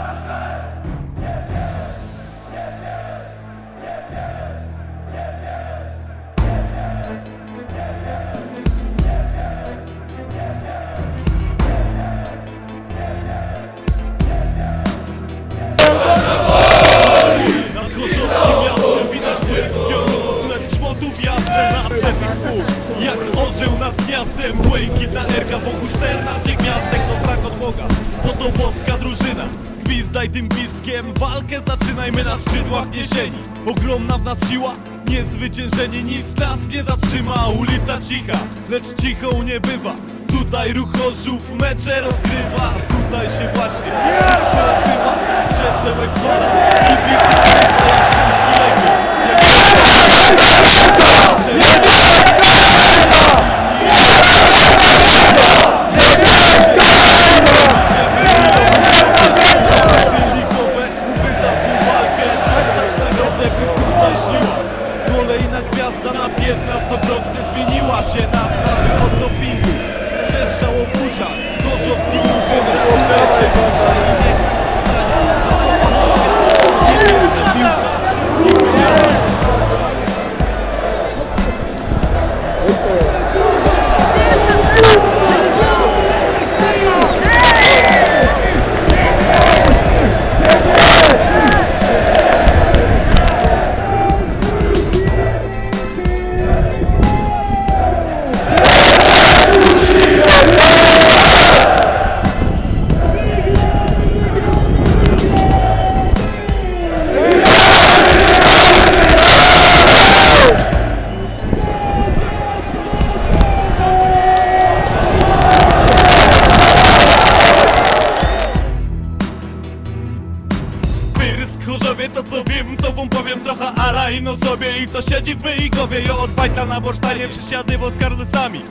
Na orzeł nad gniazdem Błękitna erka wokół 14 gwiazdek To znak od Boga, bo to boska drużyna Gwizdaj tym gwizdkiem, walkę zaczynajmy na skrzydłach niesieni. Ogromna w nas siła, niezwyciężenie Nic nas nie zatrzyma, ulica cicha Lecz cichą nie bywa. Tutaj ruch orzów mecze rozgrywa. Tutaj się właśnie wszystko odbywa piętnastokrotnie zmieniła się nazwa od dopingu Trzeszczało w uszach, z gorzowskim ruchem ratuje się dusza Pysk, chórzowie, to co wiem, to wam powiem trochę Alajno sobie. I co siedzi w głowie Ja od bajta na borsztanie przysiadywał z Carlosami